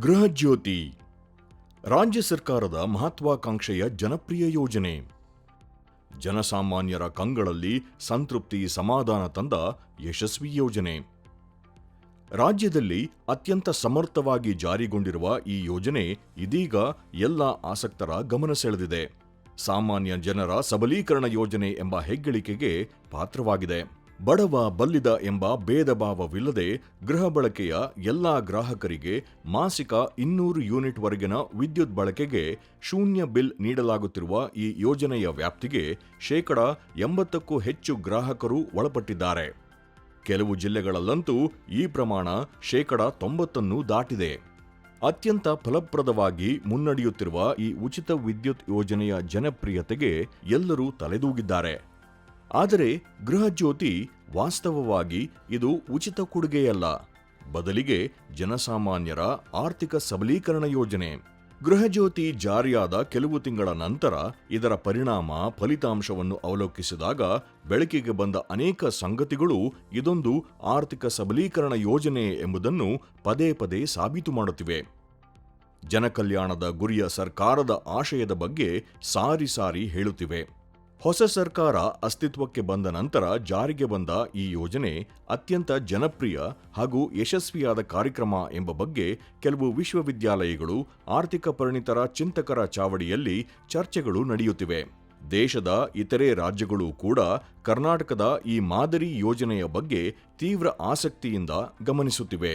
ಗೃಹಜ್ಯೋತಿ ರಾಜ್ಯ ಸರ್ಕಾರದ ಮಹತ್ವಾಕಾಂಕ್ಷೆಯ ಜನಪ್ರಿಯ ಯೋಜನೆ. ಜನಸಾಮಾನ್ಯರ ಕಂಗಳಲ್ಲಿ ಸಂತೃಪ್ತಿ ಸಮಾಧಾನ ತಂದ ಯಶಸ್ವಿ ಯೋಜನೆ. ರಾಜ್ಯದಲ್ಲಿ ಅತ್ಯಂತ ಸಮರ್ಥವಾಗಿ ಜಾರಿಗೊಂಡಿರುವ ಈ ಯೋಜನೆ ಇದೀಗ ಎಲ್ಲ ಆಸಕ್ತರ ಗಮನ ಸೆಳೆದಿದೆ. ಸಾಮಾನ್ಯ ಜನರ ಸಬಲೀಕರಣ ಯೋಜನೆ ಎಂಬ ಹೆಗ್ಗಳಿಕೆಗೆ ಪಾತ್ರವಾಗಿದೆ. ಬಡವ ಬಲ್ಲಿದ ಎಂಬ ಭೇದ ಭಾವವಿಲ್ಲದೆ ಗೃಹ ಬಳಕೆಯ ಎಲ್ಲಾ ಗ್ರಾಹಕರಿಗೆ ಮಾಸಿಕ ಇನ್ನೂರು ಯೂನಿಟ್ ವರೆಗಿನ ವಿದ್ಯುತ್ ಬಳಕೆಗೆ ಶೂನ್ಯ ಬಿಲ್ ನೀಡಲಾಗುತ್ತಿರುವ ಈ ಯೋಜನೆಯ ವ್ಯಾಪ್ತಿಗೆ ಶೇಕಡ ಎಂಬತ್ತಕ್ಕೂ ಹೆಚ್ಚು ಗ್ರಾಹಕರು ಒಳಪಟ್ಟಿದ್ದಾರೆ. ಕೆಲವು ಜಿಲ್ಲೆಗಳಲ್ಲಂತೂ ಈ ಪ್ರಮಾಣ ಶೇಕಡ ತೊಂಬತ್ತನ್ನು ದಾಟಿದೆ. ಅತ್ಯಂತ ಫಲಪ್ರದವಾಗಿ ಮುನ್ನಡೆಯುತ್ತಿರುವ ಈ ಉಚಿತ ವಿದ್ಯುತ್ ಯೋಜನೆಯ ಜನಪ್ರಿಯತೆಗೆ ಎಲ್ಲರೂ ತಲೆದೂಗಿದ್ದಾರೆ. ಆದರೆ ಗೃಹಜ್ಯೋತಿ ವಾಸ್ತವವಾಗಿ ಇದು ಉಚಿತ ಕೊಡುಗೆಯಲ್ಲ. ಬದಲಿಗೆ ಜನಸಾಮಾನ್ಯರ ಆರ್ಥಿಕ ಸಬಲೀಕರಣ ಯೋಜನೆ. ಗೃಹಜ್ಯೋತಿ ಜಾರಿಯಾದ ಕೆಲವು ತಿಂಗಳ ನಂತರ ಇದರ ಪರಿಣಾಮ ಫಲಿತಾಂಶವನ್ನು ಅವಲೋಕಿಸಿದಾಗ ಬೆಳಕಿಗೆ ಬಂದ ಅನೇಕ ಸಂಗತಿಗಳು ಇದೊಂದು ಆರ್ಥಿಕ ಸಬಲೀಕರಣ ಯೋಜನೆ ಎಂಬುದನ್ನು ಪದೇ ಪದೇ ಸಾಬೀತು ಮಾಡುತ್ತಿವೆ. ಜನಕಲ್ಯಾಣದ ಗುರಿಯ ಸರ್ಕಾರದ ಆಶಯದ ಬಗ್ಗೆ ಸಾರಿ ಸಾರಿ ಹೇಳುತ್ತಿವೆ. ಹೊಸ ಸರ್ಕಾರ ಅಸ್ತಿತ್ವಕ್ಕೆ ಬಂದ ನಂತರ ಜಾರಿಗೆ ಬಂದ ಈ ಯೋಜನೆ ಅತ್ಯಂತ ಜನಪ್ರಿಯ ಹಾಗೂ ಯಶಸ್ವಿಯಾದ ಕಾರ್ಯಕ್ರಮ ಎಂಬ ಬಗ್ಗೆ ಕೆಲವು ವಿಶ್ವವಿದ್ಯಾಲಯಗಳು ಆರ್ಥಿಕ ಪರಿಣಿತರ ಚಿಂತಕರ ಚಾವಡಿಯಲ್ಲಿ ಚರ್ಚೆಗಳು ನಡೆಯುತ್ತಿವೆ. ದೇಶದ ಇತರೆ ರಾಜ್ಯಗಳು ಕೂಡ ಕರ್ನಾಟಕದ ಈ ಮಾದರಿ ಯೋಜನೆಯ ಬಗ್ಗೆ ತೀವ್ರ ಆಸಕ್ತಿಯಿಂದ ಗಮನಿಸುತ್ತಿವೆ.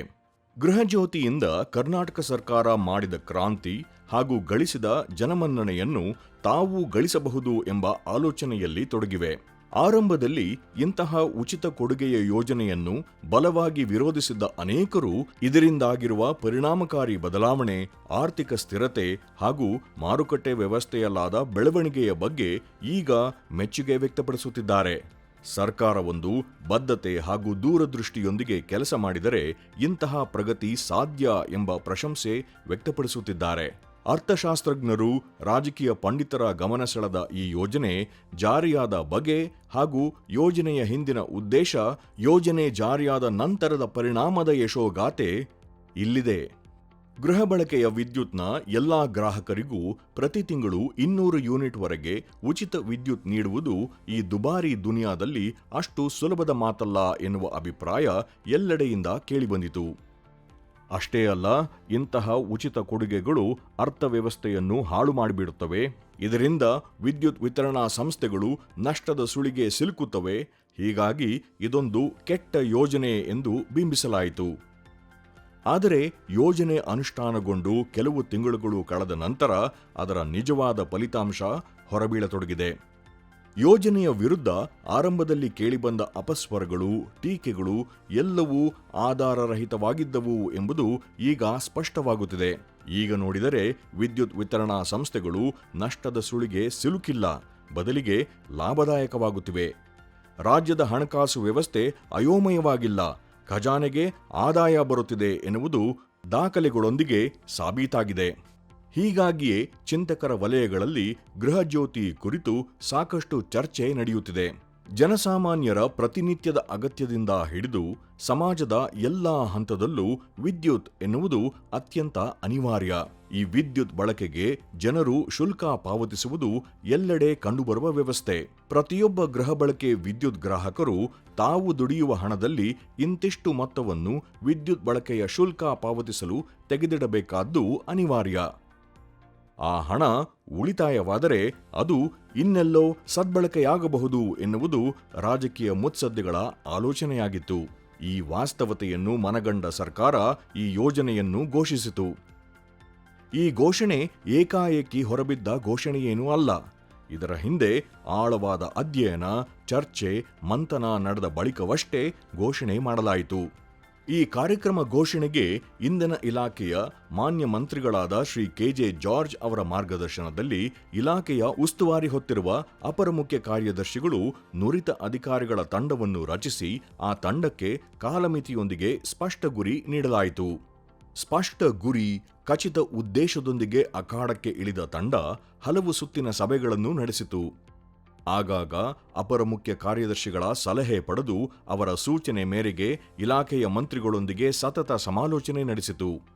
ಗೃಹಜ್ಯೋತಿಯಿಂದ ಕರ್ನಾಟಕ ಸರ್ಕಾರ ಮಾಡಿದ ಕ್ರಾಂತಿ ಹಾಗೂ ಗಳಿಸಿದ ಜನಮನ್ನಣೆಯನ್ನು ತಾವು ಗಳಿಸಬಹುದು ಎಂಬ ಆಲೋಚನೆಯಲ್ಲಿ ತೊಡಗಿವೆ. ಆರಂಭದಲ್ಲಿ ಇಂತಹ ಉಚಿತ ಕೊಡುಗೆಯ ಯೋಜನೆಯನ್ನು ಬಲವಾಗಿ ವಿರೋಧಿಸಿದ್ದ ಅನೇಕರು ಇದರಿಂದಾಗಿರುವ ಪರಿಣಾಮಕಾರಿ ಬದಲಾವಣೆ, ಆರ್ಥಿಕ ಸ್ಥಿರತೆ ಹಾಗೂ ಮಾರುಕಟ್ಟೆ ವ್ಯವಸ್ಥೆಯಲ್ಲಾದ ಬೆಳವಣಿಗೆಯ ಬಗ್ಗೆ ಈಗ ಮೆಚ್ಚುಗೆ ವ್ಯಕ್ತಪಡಿಸುತ್ತಿದ್ದಾರೆ. ಸರ್ಕಾರವೊಂದು ಬದ್ಧತೆ ಹಾಗೂ ದೂರದೃಷ್ಟಿಯೊಂದಿಗೆ ಕೆಲಸ ಮಾಡಿದರೆ ಇಂತಹ ಪ್ರಗತಿ ಸಾಧ್ಯ ಎಂಬ ಪ್ರಶಂಸೆ ವ್ಯಕ್ತಪಡಿಸುತ್ತಿದ್ದಾರೆ. ಅರ್ಥಶಾಸ್ತ್ರಜ್ಞರು, ರಾಜಕೀಯ ಪಂಡಿತರ ಗಮನ ಸೆಳೆದ ಈ ಯೋಜನೆ ಜಾರಿಯಾದ ಬಗೆ ಹಾಗೂ ಯೋಜನೆಯ ಹಿಂದಿನ ಉದ್ದೇಶ ಯೋಜನೆ ಜಾರಿಯಾದ ನಂತರದ ಪರಿಣಾಮದ ಯಶೋಗಾಥೆ ಇಲ್ಲಿದೆ. ಗೃಹ ಬಳಕೆಯ ವಿದ್ಯುತ್ನ ಎಲ್ಲಾ ಗ್ರಾಹಕರಿಗೂ ಪ್ರತಿ ತಿಂಗಳು ಇನ್ನೂರು ಯೂನಿಟ್ ವರೆಗೆ ಉಚಿತ ವಿದ್ಯುತ್ ನೀಡುವುದು ಈ ದುಬಾರಿ ದುನಿಯಾದಲ್ಲಿ ಅಷ್ಟು ಸುಲಭದ ಮಾತಲ್ಲ ಎನ್ನುವ ಅಭಿಪ್ರಾಯ ಎಲ್ಲೆಡೆಯಿಂದ ಕೇಳಿಬಂದಿತು. ಅಷ್ಟೇ ಅಲ್ಲ, ಇಂತಹ ಉಚಿತ ಕೊಡುಗೆಗಳು ಅರ್ಥವ್ಯವಸ್ಥೆಯನ್ನು ಹಾಳು ಮಾಡಿಬಿಡುತ್ತವೆ. ಇದರಿಂದ ವಿದ್ಯುತ್ ವಿತರಣಾ ಸಂಸ್ಥೆಗಳು ನಷ್ಟದ ಸುಳಿಗೆ ಸಿಲುಕುತ್ತವೆ. ಹೀಗಾಗಿ ಇದೊಂದು ಕೆಟ್ಟ ಯೋಜನೆ ಎಂದು ಬಿಂಬಿಸಲಾಯಿತು. ಆದರೆ ಯೋಜನೆ ಅನುಷ್ಠಾನಗೊಂಡು ಕೆಲವು ತಿಂಗಳುಗಳು ಕಳೆದ ನಂತರ ಅದರ ನಿಜವಾದ ಫಲಿತಾಂಶ ಹೊರಬೀಳತೊಡಗಿದೆ. ಯೋಜನೆಯ ವಿರುದ್ಧ ಆರಂಭದಲ್ಲಿ ಕೇಳಿಬಂದ ಅಪಸ್ವರಗಳು, ಟೀಕೆಗಳು ಎಲ್ಲವೂ ಆಧಾರರಹಿತವಾಗಿದ್ದವು ಎಂಬುದು ಈಗ ಸ್ಪಷ್ಟವಾಗುತ್ತಿದೆ. ಈಗ ನೋಡಿದರೆ ವಿದ್ಯುತ್ ವಿತರಣಾ ಸಂಸ್ಥೆಗಳು ನಷ್ಟದ ಸುಳಿಗೆ ಸಿಲುಕಿಲ್ಲ, ಬದಲಿಗೆ ಲಾಭದಾಯಕವಾಗುತ್ತಿವೆ. ರಾಜ್ಯದ ಹಣಕಾಸು ವ್ಯವಸ್ಥೆ ಅಯೋಮಯವಾಗಿಲ್ಲ ಖಜಾನೆಗೆ ಆದಾಯ ಬರುತ್ತಿದೆ ಎನ್ನುವುದು ದಾಖಲೆಗಳೊಂದಿಗೆ ಸಾಬೀತಾಗಿದೆ. ಹೀಗಾಗಿಯೇ ಚಿಂತಕರ ವಲಯಗಳಲ್ಲಿ ಗೃಹಜ್ಯೋತಿ ಕುರಿತು ಸಾಕಷ್ಟು ಚರ್ಚೆ ನಡೆಯುತ್ತಿದೆ. ಜನಸಾಮಾನ್ಯರ ಪ್ರತಿನಿತ್ಯದ ಅಗತ್ಯದಿಂದ ಹಿಡಿದು ಸಮಾಜದ ಎಲ್ಲಾ ಹಂತದಲ್ಲೂ ವಿದ್ಯುತ್ ಎನ್ನುವುದು ಅತ್ಯಂತ ಅನಿವಾರ್ಯ. ಈ ವಿದ್ಯುತ್ ಬಳಕೆಗೆ ಜನರು ಶುಲ್ಕ ಪಾವತಿಸುವುದು ಎಲ್ಲೆಡೆ ಕಂಡುಬರುವ ವ್ಯವಸ್ಥೆ. ಪ್ರತಿಯೊಬ್ಬ ಗೃಹ ಬಳಕೆ ವಿದ್ಯುತ್ ಗ್ರಾಹಕರು ತಾವು ದುಡಿಯುವ ಹಣದಲ್ಲಿ ಇಂತಿಷ್ಟು ಮೊತ್ತವನ್ನು ವಿದ್ಯುತ್ ಬಳಕೆಯ ಶುಲ್ಕ ಪಾವತಿಸಲು ತೆಗೆದಿಡಬೇಕಾದ್ದು ಅನಿವಾರ್ಯ. ಆ ಹಣ ಉಳಿತಾಯವಾದರೆ ಅದು ಇನ್ನೆಲ್ಲೋ ಸದ್ಬಳಕೆಯಾಗಬಹುದು ಎನ್ನುವುದು ರಾಜಕೀಯ ಮುತ್ಸದ್ದಿಗಳ ಆಲೋಚನೆಯಾಗಿತ್ತು. ಈ ವಾಸ್ತವತೆಯನ್ನು ಮನಗಂಡ ಸರ್ಕಾರ ಈ ಯೋಜನೆಯನ್ನು ಘೋಷಿಸಿತು. ಈ ಘೋಷಣೆ ಏಕಾಏಕಿ ಹೊರಬಿದ್ದ ಘೋಷಣೆಯೇನೂ ಅಲ್ಲ. ಇದರ ಹಿಂದೆ ಆಳವಾದ ಅಧ್ಯಯನ, ಚರ್ಚೆ, ಮಂಥನ ನಡೆದ ಬಳಿಕವಷ್ಟೇ ಘೋಷಣೆ ಮಾಡಲಾಯಿತು. ಈ ಕಾರ್ಯಕ್ರಮ ಘೋಷಣೆಗೆ ಇಂಧನ ಇಲಾಖೆಯ ಮಾನ್ಯ ಮಂತ್ರಿಗಳಾದ ಶ್ರೀ ಕೆಜೆ ಜಾರ್ಜ್ ಅವರ ಮಾರ್ಗದರ್ಶನದಲ್ಲಿ ಇಲಾಖೆಯ ಉಸ್ತುವಾರಿ ಹೊತ್ತಿರುವ ಅಪರ ಮುಖ್ಯ ಕಾರ್ಯದರ್ಶಿಗಳು ನುರಿತ ಅಧಿಕಾರಿಗಳ ತಂಡವನ್ನು ರಚಿಸಿ ಆ ತಂಡಕ್ಕೆ ಕಾಲಮಿತಿಯೊಂದಿಗೆ ಸ್ಪಷ್ಟ ಗುರಿ ನೀಡಲಾಯಿತು. ಸ್ಪಷ್ಟ ಗುರಿ, ಖಚಿತ ಉದ್ದೇಶದೊಂದಿಗೆ ಅಖಾಡಕ್ಕೆ ಇಳಿದ ತಂಡ ಹಲವು ಸುತ್ತಿನ ಸಭೆಗಳನ್ನು ನಡೆಸಿತು. ಆಗಾಗ ಅಪರ ಮುಖ್ಯ ಕಾರ್ಯದರ್ಶಿಗಳ ಸಲಹೆ ಪಡೆದು ಅವರ ಸೂಚನೆ ಮೇರೆಗೆ ಇಲಾಖೆಯ ಮಂತ್ರಿಗಳೊಂದಿಗೆ ಸತತ ಸಮಾಲೋಚನೆ ನಡೆಸಿತು.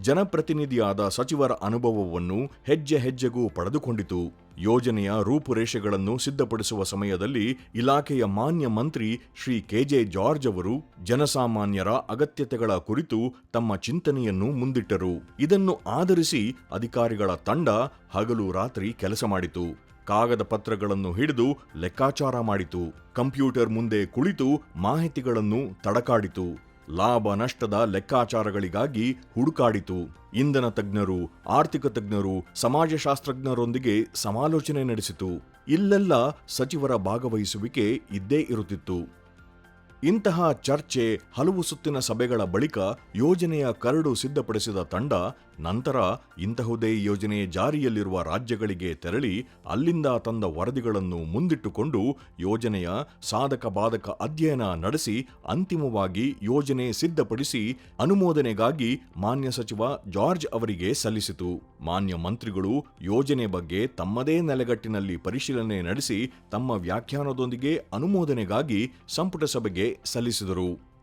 ಜನಪ್ರತಿನಿಧಿಯಾದ ಸಚಿವರ ಅನುಭವವನ್ನು ಹೆಜ್ಜೆ ಹೆಜ್ಜೆಗೂ ಪಡೆದುಕೊಂಡಿತು. ಯೋಜನೆಯ ರೂಪುರೇಷೆಗಳನ್ನು ಸಿದ್ಧಪಡಿಸುವ ಸಮಯದಲ್ಲಿ ಇಲಾಖೆಯ ಮಾನ್ಯ ಮಂತ್ರಿ ಶ್ರೀ ಕೆಜೆ ಜಾರ್ಜ್ ಅವರು ಜನಸಾಮಾನ್ಯರ ಅಗತ್ಯತೆಗಳ ಕುರಿತು ತಮ್ಮ ಚಿಂತನೆಯನ್ನು ಮುಂದಿಟ್ಟರು. ಇದನ್ನು ಆಧರಿಸಿ ಅಧಿಕಾರಿಗಳ ತಂಡ ಹಗಲು ರಾತ್ರಿ ಕೆಲಸ ಮಾಡಿತು. ಕಾಗದ ಪತ್ರಗಳನ್ನು ಹಿಡಿದು ಲೆಕ್ಕಾಚಾರ ಮಾಡಿತು. ಕಂಪ್ಯೂಟರ್ ಮುಂದೆ ಕುಳಿತು ಮಾಹಿತಿಗಳನ್ನು ತಡಕಾಡಿತು. ಲಾಭ ನಷ್ಟದ ಲೆಕ್ಕಾಚಾರಗಳಿಗಾಗಿ ಹುಡುಕಾಡಿತು. ಇಂಧನ ತಜ್ಞರು, ಆರ್ಥಿಕ ತಜ್ಞರು, ಸಮಾಜಶಾಸ್ತ್ರಜ್ಞರೊಂದಿಗೆ ಸಮಾಲೋಚನೆ ನಡೆಸಿತು. ಇಲ್ಲೆಲ್ಲ ಸಚಿವರ ಭಾಗವಹಿಸುವಿಕೆ ಇದ್ದೇ ಇರುತ್ತಿತ್ತು. ಇಂತಹ ಚರ್ಚೆ ಹಲವು ಸುತ್ತಿನ ಸಭೆಗಳ ಬಳಿಕ ಯೋಜನೆಯ ಕರಡು ಸಿದ್ಧಪಡಿಸಿದ ತಂಡ ನಂತರ ಇಂತಹುದೇ ಯೋಜನೆ ಜಾರಿಯಲ್ಲಿರುವ ರಾಜ್ಯಗಳಿಗೆ ತೆರಳಿ ಅಲ್ಲಿಂದ ತಂದ ವರದಿಗಳನ್ನು ಮುಂದಿಟ್ಟುಕೊಂಡು ಯೋಜನೆಯ ಸಾಧಕ ಬಾಧಕ ಅಧ್ಯಯನ ನಡೆಸಿ ಅಂತಿಮವಾಗಿ ಯೋಜನೆ ಸಿದ್ಧಪಡಿಸಿ ಅನುಮೋದನೆಗಾಗಿ ಮಾನ್ಯ ಸಚಿವ ಜಾರ್ಜ್ ಅವರಿಗೆ ಸಲ್ಲಿಸಿತು. ಮಾನ್ಯ ಮಂತ್ರಿಗಳು ಯೋಜನೆ ಬಗ್ಗೆ ತಮ್ಮದೇ ನೆಲೆಗಟ್ಟಿನಲ್ಲಿ ಪರಿಶೀಲನೆ ನಡೆಸಿ ತಮ್ಮ ವ್ಯಾಖ್ಯಾನದೊಂದಿಗೆ ಅನುಮೋದನೆಗಾಗಿ ಸಂಪುಟ ಸಭೆಗೆ ಸಲ್ಲಿಸಿದರು.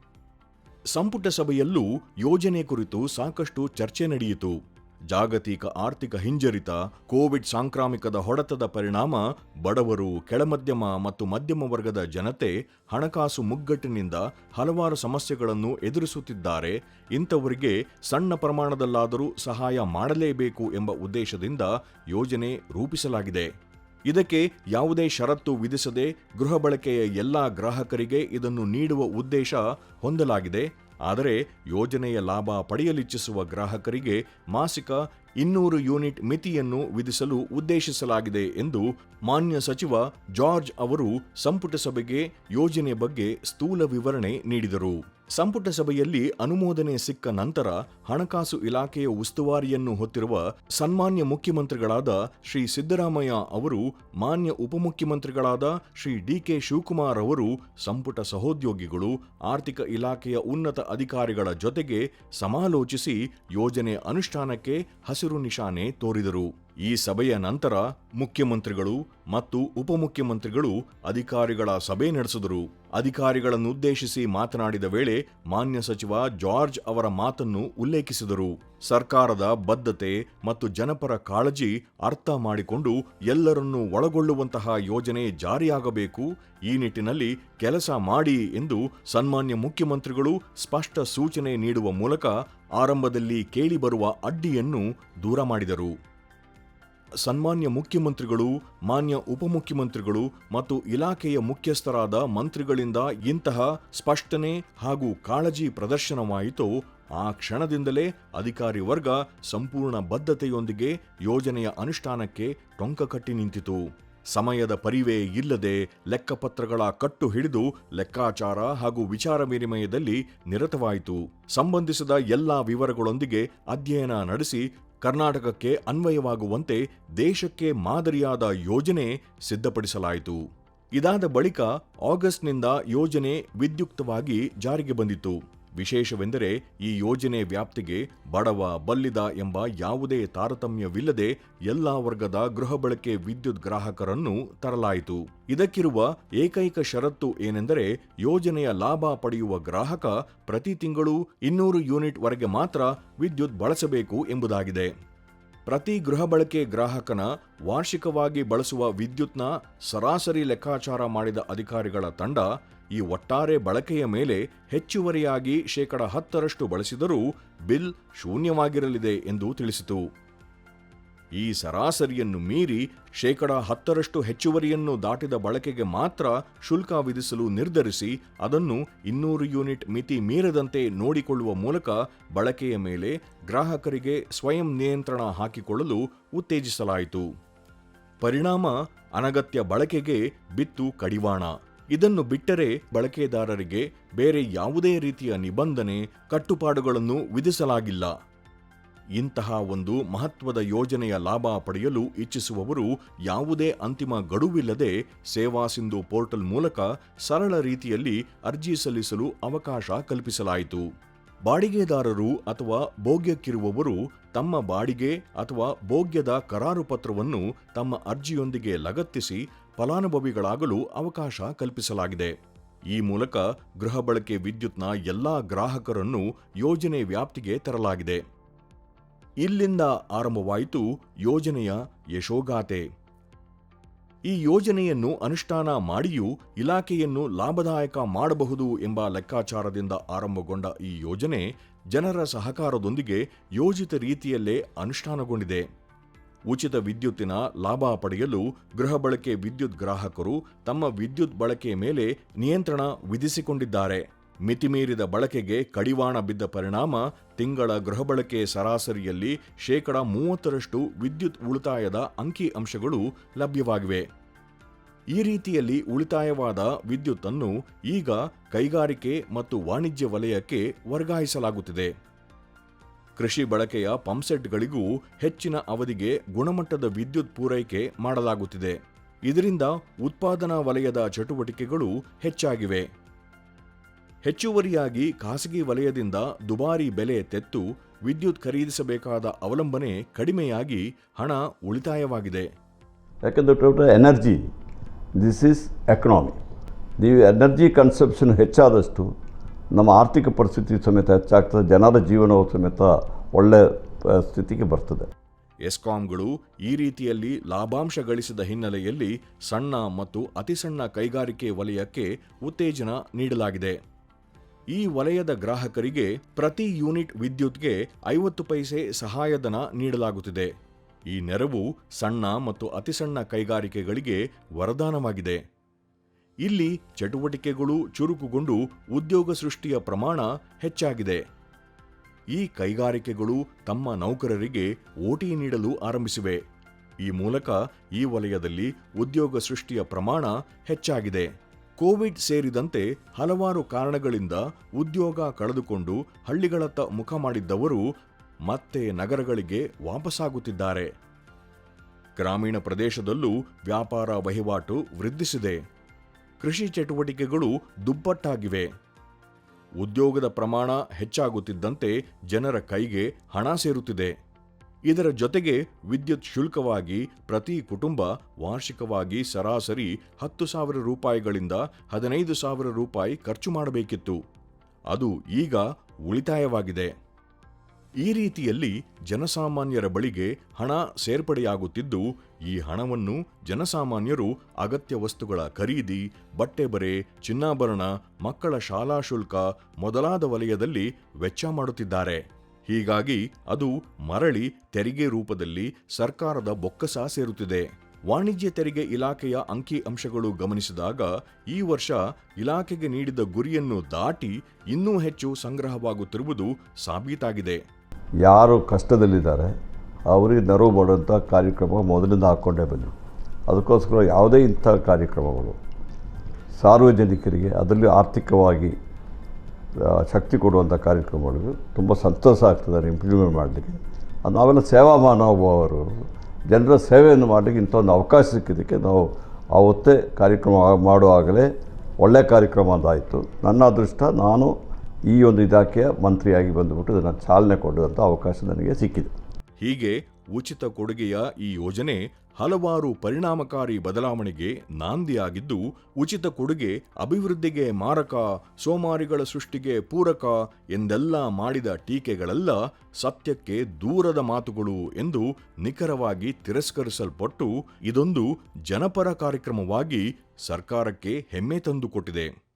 ಸಂಪುಟ ಸಭೆಯಲ್ಲೂ ಯೋಜನೆ ಕುರಿತು ಸಾಕಷ್ಟು ಚರ್ಚೆ ನಡೆಯಿತು. ಜಾಗತಿಕ ಆರ್ಥಿಕ ಹಿಂಜರಿತ, ಕೋವಿಡ್ ಸಾಂಕ್ರಾಮಿಕದ ಹೊಡೆತದ ಪರಿಣಾಮ, ಬಡವರು, ಕೆಳಮಧ್ಯಮ ಮತ್ತು ಮಧ್ಯಮ ವರ್ಗದ ಜನತೆ ಹಣಕಾಸು ಮುಗ್ಗಟ್ಟಿನಿಂದ ಹಲವಾರು ಸಮಸ್ಯೆಗಳನ್ನು ಎದುರಿಸುತ್ತಿದ್ದಾರೆ. ಇಂಥವರಿಗೆ ಸಣ್ಣ ಪ್ರಮಾಣದಲ್ಲಾದರೂ ಸಹಾಯ ಮಾಡಲೇಬೇಕು ಎಂಬ ಉದ್ದೇಶದಿಂದ ಯೋಜನೆ ರೂಪಿಸಲಾಗಿದೆ. ಇದಕ್ಕೆ ಯಾವುದೇ ಷರತ್ತು ವಿಧಿಸದೆ ಗೃಹ ಬಳಕೆಯ ಎಲ್ಲಾ ಗ್ರಾಹಕರಿಗೆ ಇದನ್ನು ನೀಡುವ ಉದ್ದೇಶ ಹೊಂದಲಾಗಿದೆ. ಆದರೆ ಯೋಜನೆಯ ಲಾಭ ಪಡೆಯಲಿಚ್ಛಿಸುವ ಗ್ರಾಹಕರಿಗೆ ಮಾಸಿಕ ಇನ್ನೂರು ಯೂನಿಟ್ ಮಿತಿಯನ್ನು ವಿಧಿಸಲು ಉದ್ದೇಶಿಸಲಾಗಿದೆ ಎಂದು ಮಾನ್ಯ ಸಚಿವ ಜಾರ್ಜ್ ಅವರು ಸಂಪುಟ ಸಭೆಗೆ ಯೋಜನೆ ಬಗ್ಗೆ ಸ್ಥೂಲ ವಿವರಣೆ ನೀಡಿದರು. ಸಂಪುಟ ಸಭೆಯಲ್ಲಿ ಅನುಮೋದನೆ ಸಿಕ್ಕ ನಂತರ ಹಣಕಾಸು ಇಲಾಖೆಯ ಉಸ್ತುವಾರಿಯನ್ನು ಹೊತ್ತಿರುವ ಸನ್ಮಾನ್ಯ ಮುಖ್ಯಮಂತ್ರಿಗಳಾದ ಶ್ರೀ ಸಿದ್ದರಾಮಯ್ಯ ಅವರು, ಮಾನ್ಯ ಉಪಮುಖ್ಯಮಂತ್ರಿಗಳಾದ ಶ್ರೀ ಡಿಕೆ ಶಿವಕುಮಾರ್ ಅವರು, ಸಂಪುಟ ಸಹೋದ್ಯೋಗಿಗಳು, ಆರ್ಥಿಕ ಇಲಾಖೆಯ ಉನ್ನತ ಅಧಿಕಾರಿಗಳ ಜೊತೆಗೆ ಸಮಾಲೋಚಿಸಿ ಯೋಜನೆ ಅನುಷ್ಠಾನಕ್ಕೆ ನಿಶಾನೆ ತೋರಿದರು. ಈ ಸಭೆಯ ನಂತರ ಮುಖ್ಯಮಂತ್ರಿಗಳು ಮತ್ತು ಉಪಮುಖ್ಯಮಂತ್ರಿಗಳು ಅಧಿಕಾರಿಗಳ ಸಭೆ ನಡೆಸಿದರು. ಅಧಿಕಾರಿಗಳನ್ನುದ್ದೇಶಿಸಿ ಮಾತನಾಡಿದ ವೇಳೆ ಮಾನ್ಯ ಸಚಿವ ಜಾರ್ಜ್ ಅವರ ಮಾತನ್ನು ಉಲ್ಲೇಖಿಸಿದರು. ಸರ್ಕಾರದ ಬದ್ಧತೆ ಮತ್ತು ಜನಪರ ಕಾಳಜಿ ಅರ್ಥ ಮಾಡಿಕೊಂಡು ಎಲ್ಲರನ್ನೂ ಒಳಗೊಳ್ಳುವಂತಹ ಯೋಜನೆ ಜಾರಿಯಾಗಬೇಕು. ಈ ನಿಟ್ಟಿನಲ್ಲಿ ಕೆಲಸ ಮಾಡಿ ಎಂದು ಸನ್ಮಾನ್ಯ ಮುಖ್ಯಮಂತ್ರಿಗಳು ಸ್ಪಷ್ಟ ಸೂಚನೆ ನೀಡುವ ಮೂಲಕ ಆರಂಭದಲ್ಲಿ ಕೇಳಿಬರುವ ಅಡ್ಡಿಯನ್ನು ದೂರ ಮಾಡಿದರು. ಸನ್ಮಾನ್ಯ ಮುಖ್ಯಮಂತ್ರಿಗಳು, ಮಾನ್ಯ ಉಪಮುಖ್ಯಮಂತ್ರಿಗಳು ಮತ್ತು ಇಲಾಖೆಯ ಮುಖ್ಯಸ್ಥರಾದ ಮಂತ್ರಿಗಳಿಂದ ಇಂತಹ ಸ್ಪಷ್ಟನೆ ಹಾಗೂ ಕಾಳಜಿ ಪ್ರದರ್ಶನವಾಯಿತು. ಆ ಕ್ಷಣದಿಂದಲೇ ಅಧಿಕಾರಿ ವರ್ಗ ಸಂಪೂರ್ಣ ಬದ್ಧತೆಯೊಂದಿಗೆ ಯೋಜನೆಯ ಅನುಷ್ಠಾನಕ್ಕೆ ಟೊಂಕ ಕಟ್ಟಿ ನಿಂತಿತು. ಸಮಯದ ಪರಿವೇ ಇಲ್ಲದೆ ಲೆಕ್ಕಪತ್ರಗಳ ಕಟ್ಟು ಹಿಡಿದು ಲೆಕ್ಕಾಚಾರ ಹಾಗೂ ವಿಚಾರ ವಿನಿಮಯದಲ್ಲಿ ನಿರತವಾಯಿತು. ಸಂಬಂಧಿಸಿದ ಎಲ್ಲಾ ವಿವರಗಳೊಂದಿಗೆ ಅಧ್ಯಯನ ನಡೆಸಿ ಕರ್ನಾಟಕಕ್ಕೆ ಅನ್ವಯವಾಗುವಂತೆ ದೇಶಕ್ಕೆ ಮಾದರಿಯಾದ ಯೋಜನೆ ಸಿದ್ಧಪಡಿಸಲಾಯಿತು. ಇದಾದ ಬಳಿಕ ಆಗಸ್ಟ್ನಿಂದ ಯೋಜನೆ ವಿದ್ಯುಕ್ತವಾಗಿ ಜಾರಿಗೆ ಬಂದಿತು ವಿಶೇಷವೆಂದರೆ ಈ ಯೋಜನೆ ವ್ಯಾಪ್ತಿಗೆ ಬಡವ, ಬಲ್ಲಿದ ಎಂಬ ಯಾವುದೇ ತಾರತಮ್ಯವಿಲ್ಲದೆ ಎಲ್ಲಾ ವರ್ಗದ ಗೃಹ ಬಳಕೆ ವಿದ್ಯುತ್ ಗ್ರಾಹಕರನ್ನು ತರಲಾಯಿತು. ಇದಕ್ಕಿರುವ ಏಕೈಕ ಷರತ್ತು ಏನೆಂದರೆ ಯೋಜನೆಯ ಲಾಭ ಪಡೆಯುವ ಗ್ರಾಹಕ ಪ್ರತಿ ತಿಂಗಳು ಇನ್ನೂರು ಯೂನಿಟ್ ವರೆಗೆ ಮಾತ್ರ ವಿದ್ಯುತ್ ಬಳಸಬೇಕು ಎಂಬುದಾಗಿದೆ. ಪ್ರತಿ ಗೃಹ ಬಳಕೆ ಗ್ರಾಹಕನ ವಾರ್ಷಿಕವಾಗಿ ಬಳಸುವ ವಿದ್ಯುತ್ನ ಸರಾಸರಿ ಲೆಕ್ಕಾಚಾರ ಮಾಡಿದ ಅಧಿಕಾರಿಗಳ ತಂಡ ಈ ಒಟ್ಟಾರೆ ಬಳಕೆಯ ಮೇಲೆ ಹೆಚ್ಚುವರಿಯಾಗಿ ಶೇಕಡ ಹತ್ತರಷ್ಟು ಬಳಸಿದರೂ ಬಿಲ್ ಶೂನ್ಯವಾಗಿರಲಿದೆ ಎಂದು ತಿಳಿಸಿತು. ಈ ಸರಾಸರಿಯನ್ನು ಮೀರಿ ಶೇಕಡ ಹತ್ತರಷ್ಟು ಹೆಚ್ಚುವರಿಯನ್ನು ದಾಟಿದ ಬಳಕೆಗೆ ಮಾತ್ರ ಶುಲ್ಕ ವಿಧಿಸಲು ನಿರ್ಧರಿಸಿ ಅದನ್ನು ಇನ್ನೂರು ಯೂನಿಟ್ ಮಿತಿ ಮೀರದಂತೆ ನೋಡಿಕೊಳ್ಳುವ ಮೂಲಕ ಬಳಕೆಯ ಮೇಲೆ ಗ್ರಾಹಕರಿಗೆ ಸ್ವಯಂ ನಿಯಂತ್ರಣ ಹಾಕಿಕೊಳ್ಳಲು ಉತ್ತೇಜಿಸಲಾಯಿತು. ಪರಿಣಾಮ ಅನಗತ್ಯ ಬಳಕೆಗೆ ಬಿತ್ತು ಕಡಿವಾಣ. ಇದನ್ನು ಬಿಟ್ಟರೆ ಬಳಕೆದಾರರಿಗೆ ಬೇರೆ ಯಾವುದೇ ರೀತಿಯ ನಿಬಂಧನೆ, ಕಟ್ಟುಪಾಡುಗಳನ್ನು ವಿಧಿಸಲಾಗಿಲ್ಲ. ಇಂತಹ ಒಂದು ಮಹತ್ವದ ಯೋಜನೆಯ ಲಾಭ ಪಡೆಯಲು ಇಚ್ಛಿಸುವವರು ಯಾವುದೇ ಅಂತಿಮ ಗಡುವಿಲ್ಲದೆ ಸೇವಾ ಸಿಂಧು ಪೋರ್ಟಲ್ ಮೂಲಕ ಸರಳ ರೀತಿಯಲ್ಲಿ ಅರ್ಜಿ ಸಲ್ಲಿಸಲು ಅವಕಾಶ ಕಲ್ಪಿಸಲಾಯಿತು. ಬಾಡಿಗೆದಾರರು ಅಥವಾ ಭೋಗ್ಯಕ್ಕಿರುವವರು ತಮ್ಮ ಬಾಡಿಗೆ ಅಥವಾ ಭೋಗ್ಯದ ಕರಾರು ಪತ್ರವನ್ನು ತಮ್ಮ ಅರ್ಜಿಯೊಂದಿಗೆ ಲಗತ್ತಿಸಿ ಫಲಾನುಭವಿಗಳಾಗಲು ಅವಕಾಶ ಕಲ್ಪಿಸಲಾಗಿದೆ. ಈ ಮೂಲಕ ಗೃಹ ಬಳಕೆ ವಿದ್ಯುತ್ನ ಎಲ್ಲಾ ಗ್ರಾಹಕರನ್ನು ಯೋಜನೆ ವ್ಯಾಪ್ತಿಗೆ ತರಲಾಗಿದೆ. ಇಲ್ಲಿಂದ ಆರಂಭವಾಯಿತು ಯೋಜನೆಯ ಯಶೋಗಾಥೆ. ಈ ಯೋಜನೆಯನ್ನು ಅನುಷ್ಠಾನ ಮಾಡಿಯೂ ಇಲಾಖೆಯನ್ನು ಲಾಭದಾಯಕ ಮಾಡಬಹುದು ಎಂಬ ಲೆಕ್ಕಾಚಾರದಿಂದ ಆರಂಭಗೊಂಡ ಈ ಯೋಜನೆ ಜನರ ಸಹಕಾರದೊಂದಿಗೆ ಯೋಜಿತ ರೀತಿಯಲ್ಲೇ ಅನುಷ್ಠಾನಗೊಂಡಿದೆ. ಉಚಿತ ವಿದ್ಯುತ್ತಿನ ಲಾಭ ಪಡೆಯಲು ಗೃಹ ಬಳಕೆ ವಿದ್ಯುತ್ ಗ್ರಾಹಕರು ತಮ್ಮ ವಿದ್ಯುತ್ ಬಳಕೆ ಮೇಲೆ ನಿಯಂತ್ರಣ ವಿಧಿಸಿಕೊಂಡಿದ್ದಾರೆ. ಮಿತಿಮೀರಿದ ಬಳಕೆಗೆ ಕಡಿವಾಣ ಬಿದ್ದ ಪರಿಣಾಮ ತಿಂಗಳ ಗೃಹ ಬಳಕೆ ಸರಾಸರಿಯಲ್ಲಿ ಶೇಕಡ ಮೂವತ್ತರಷ್ಟು ವಿದ್ಯುತ್ ಉಳಿತಾಯದ ಅಂಕಿ ಅಂಶಗಳು ಲಭ್ಯವಾಗಿವೆ. ಈ ರೀತಿಯಲ್ಲಿ ಉಳಿತಾಯವಾದ ವಿದ್ಯುತ್ತನ್ನು ಈಗ ಕೈಗಾರಿಕೆ ಮತ್ತು ವಾಣಿಜ್ಯ ವಲಯಕ್ಕೆ ವರ್ಗಾಯಿಸಲಾಗುತ್ತಿದೆ. ಕೃಷಿ ಬಳಕೆಯ ಪಂಪ್ಸೆಟ್ಗಳಿಗೂ ಹೆಚ್ಚಿನ ಅವಧಿಗೆ ಗುಣಮಟ್ಟದ ವಿದ್ಯುತ್ ಪೂರೈಕೆ ಮಾಡಲಾಗುತ್ತಿದೆ. ಇದರಿಂದ ಉತ್ಪಾದನಾ ವಲಯದ ಚಟುವಟಿಕೆಗಳು ಹೆಚ್ಚಾಗಿವೆ. ಹೆಚ್ಚುವರಿಯಾಗಿ ಖಾಸಗಿ ವಲಯದಿಂದ ದುಬಾರಿ ಬೆಲೆ ತೆತ್ತು ವಿದ್ಯುತ್ ಖರೀದಿಸಬೇಕಾದ ಅವಲಂಬನೆ ಕಡಿಮೆಯಾಗಿ ಹಣ ಉಳಿತಾಯವಾಗಿದೆ. ಯಾಕೆಂದರೆ energy this is economy the energy consumption ಹೆಚ್ಚಾದಷ್ಟು ನಮ್ಮ ಆರ್ಥಿಕ ಪರಿಸ್ಥಿತಿ ಸಮೇತ ಹೆಚ್ಚಾಗ್ತದೆ ಜನರ ಜೀವನವು ಸಮೇತ ಒಳ್ಳೆ ಸ್ಥಿತಿಗೆ ಬರ್ತದೆ. ಎಸ್ಕಾಂಗಳು ಈ ರೀತಿಯಲ್ಲಿ ಲಾಭಾಂಶ ಗಳಿಸಿದ ಹಿನ್ನೆಲೆಯಲ್ಲಿ ಸಣ್ಣ ಮತ್ತು ಅತಿಸಣ್ಣ ಕೈಗಾರಿಕೆ ವಲಯಕ್ಕೆ ಉತ್ತೇಜನ ನೀಡಲಾಗಿದೆ. ಈ ವಲಯದ ಗ್ರಾಹಕರಿಗೆ ಪ್ರತಿ ಯೂನಿಟ್ ವಿದ್ಯುತ್ಗೆ ಐವತ್ತು ಪೈಸೆ ಸಹಾಯಧನ ನೀಡಲಾಗುತ್ತಿದೆ. ಈ ನೆರವು ಸಣ್ಣ ಮತ್ತು ಅತಿಸಣ್ಣ ಕೈಗಾರಿಕೆಗಳಿಗೆ ವರದಾನವಾಗಿದೆ. ಇಲ್ಲಿ ಚಟುವಟಿಕೆಗಳು ಚುರುಕುಗೊಂಡು ಉದ್ಯೋಗ ಸೃಷ್ಟಿಯ ಪ್ರಮಾಣ ಹೆಚ್ಚಾಗಿದೆ. ಈ ಕೈಗಾರಿಕೆಗಳು ತಮ್ಮ ನೌಕರರಿಗೆ ಓಟಿ ನೀಡಲು ಆರಂಭಿಸಿವೆ. ಈ ಮೂಲಕ ಈ ವಲಯದಲ್ಲಿ ಉದ್ಯೋಗ ಸೃಷ್ಟಿಯ ಪ್ರಮಾಣ ಹೆಚ್ಚಾಗಿದೆ. ಕೋವಿಡ್ ಸೇರಿದಂತೆ ಹಲವಾರು ಕಾರಣಗಳಿಂದ ಉದ್ಯೋಗ ಕಳೆದುಕೊಂಡು ಹಳ್ಳಿಗಳತ್ತ ಮುಖ ಮಾಡಿದ್ದವರು ಮತ್ತೆ ನಗರಗಳಿಗೆ ವಾಪಸ್ಸಾಗುತ್ತಿದ್ದಾರೆ ಗ್ರಾಮೀಣ ಪ್ರದೇಶದಲ್ಲೂ ವ್ಯಾಪಾರ ವಹಿವಾಟು ವೃದ್ಧಿಸಿದೆ. ಕೃಷಿ ಚಟುವಟಿಕೆಗಳು ದುಪ್ಪಟ್ಟಾಗಿವೆ. ಉದ್ಯೋಗದ ಪ್ರಮಾಣ ಹೆಚ್ಚಾಗುತ್ತಿದ್ದಂತೆ ಜನರ ಕೈಗೆ ಹಣ ಸೇರುತ್ತಿದೆ. ಇದರ ಜೊತೆಗೆ ವಿದ್ಯುತ್ ಶುಲ್ಕವಾಗಿ ಪ್ರತಿ ಕುಟುಂಬ ವಾರ್ಷಿಕವಾಗಿ ಸರಾಸರಿ ಹತ್ತು ಸಾವಿರ ರೂಪಾಯಿಗಳಿಂದ ಹದಿನೈದು ಸಾವಿರ ರೂಪಾಯಿ ಖರ್ಚು ಮಾಡಬೇಕಿತ್ತು. ಅದು ಈಗ ಉಳಿತಾಯವಾಗಿದೆ. ಈ ರೀತಿಯಲ್ಲಿ ಜನಸಾಮಾನ್ಯರ ಬಳಿಗೆ ಹಣ ಸೇರ್ಪಡೆಯಾಗುತ್ತಿದ್ದು, ಈ ಹಣವನ್ನು ಜನಸಾಮಾನ್ಯರು ಅಗತ್ಯ ವಸ್ತುಗಳ ಖರೀದಿ, ಬಟ್ಟೆ ಬರೆ, ಚಿನ್ನಾಭರಣ, ಮಕ್ಕಳ ಶಾಲಾ ಶುಲ್ಕ ಮೊದಲಾದ ವಲಯದಲ್ಲಿ ವೆಚ್ಚ ಮಾಡುತ್ತಿದ್ದಾರೆ. ಹೀಗಾಗಿ ಅದು ಮರಳಿ ತೆರಿಗೆ ರೂಪದಲ್ಲಿ ಸರ್ಕಾರದ ಬೊಕ್ಕಸ ಸೇರುತ್ತಿದೆ. ವಾಣಿಜ್ಯ ತೆರಿಗೆ ಇಲಾಖೆಯ ಅಂಕಿ ಅಂಶಗಳು ಗಮನಿಸಿದಾಗ ಈ ವರ್ಷ ಇಲಾಖೆಗೆ ನೀಡಿದ ಗುರಿಯನ್ನು ದಾಟಿ ಇನ್ನೂ ಹೆಚ್ಚು ಸಂಗ್ರಹವಾಗುತ್ತಿರುವುದು ಸಾಬೀತಾಗಿದೆ. ಯಾರು ಕಷ್ಟದಲ್ಲಿದ್ದಾರೆ, ಅವರಿಗೆ ನೆರವು ಮಾಡುವಂಥ ಕಾರ್ಯಕ್ರಮ ಮೊದಲಿಂದ ಹಾಕ್ಕೊಂಡೇ ಬಂದರು. ಅದಕ್ಕೋಸ್ಕರ ಯಾವುದೇ ಇಂಥ ಕಾರ್ಯಕ್ರಮಗಳು ಸಾರ್ವಜನಿಕರಿಗೆ ಅದರಲ್ಲಿ ಆರ್ಥಿಕವಾಗಿ ಶಕ್ತಿ ಕೊಡುವಂಥ ಕಾರ್ಯಕ್ರಮಗಳು ತುಂಬ ಸಂತೋಷ ಆಗ್ತದೆ ಇಂಪ್ಲಿಮೆಂಟ್ ಮಾಡಲಿಕ್ಕೆ. ಅದು ನಾವೆಲ್ಲ ಸೇವಾ ಮನೋಭಾವರು ಜನರ ಸೇವೆಯನ್ನು ಮಾಡಲಿಕ್ಕೆ ಇಂಥ ಒಂದು ಅವಕಾಶ ಸಿಕ್ಕಿದ್ದಕ್ಕೆ ನಾವು ಆವತ್ತೇ ಕಾರ್ಯಕ್ರಮ ಮಾಡುವಾಗಲೇ ಒಳ್ಳೆಯ ಕಾರ್ಯಕ್ರಮ ಅದಾಯಿತು. ನನ್ನ ಅದೃಷ್ಟ, ನಾನು ಈ ಒಂದು ಇಲಾಖೆಯ ಮಂತ್ರಿಯಾಗಿ ಬಂದುಬಿಟ್ಟು ಇದನ್ನು ಚಾಲನೆ ಕೊಡುವಂಥ ಅವಕಾಶ ನನಗೆ ಸಿಕ್ಕಿದೆ. ಹೀಗೆ ಉಚಿತ ಕೊಡುಗೆಯ ಈ ಯೋಜನೆ ಹಲವಾರು ಪರಿಣಾಮಕಾರಿ ಬದಲಾವಣೆಗೆ ನಾಂದಿಯಾಗಿದ್ದು, ಉಚಿತ ಕೊಡುಗೆ, ಅಭಿವೃದ್ಧಿಗೆ ಮಾರಕ, ಸೋಮಾರಿಗಳ ಸೃಷ್ಟಿಗೆ ಪೂರಕ ಎಂದೆಲ್ಲ ಮಾಡಿದ ಟೀಕೆಗಳೆಲ್ಲ, ಸತ್ಯಕ್ಕೆ ದೂರದ ಮಾತುಗಳು ಎಂದು ನಿಖರವಾಗಿ ತಿರಸ್ಕರಿಸಲ್ಪಟ್ಟು, ಇದೊಂದು ಜನಪರ ಕಾರ್ಯಕ್ರಮವಾಗಿ ಸರ್ಕಾರಕ್ಕೆ ಹೆಮ್ಮೆ ತಂದುಕೊಟ್ಟಿದೆ.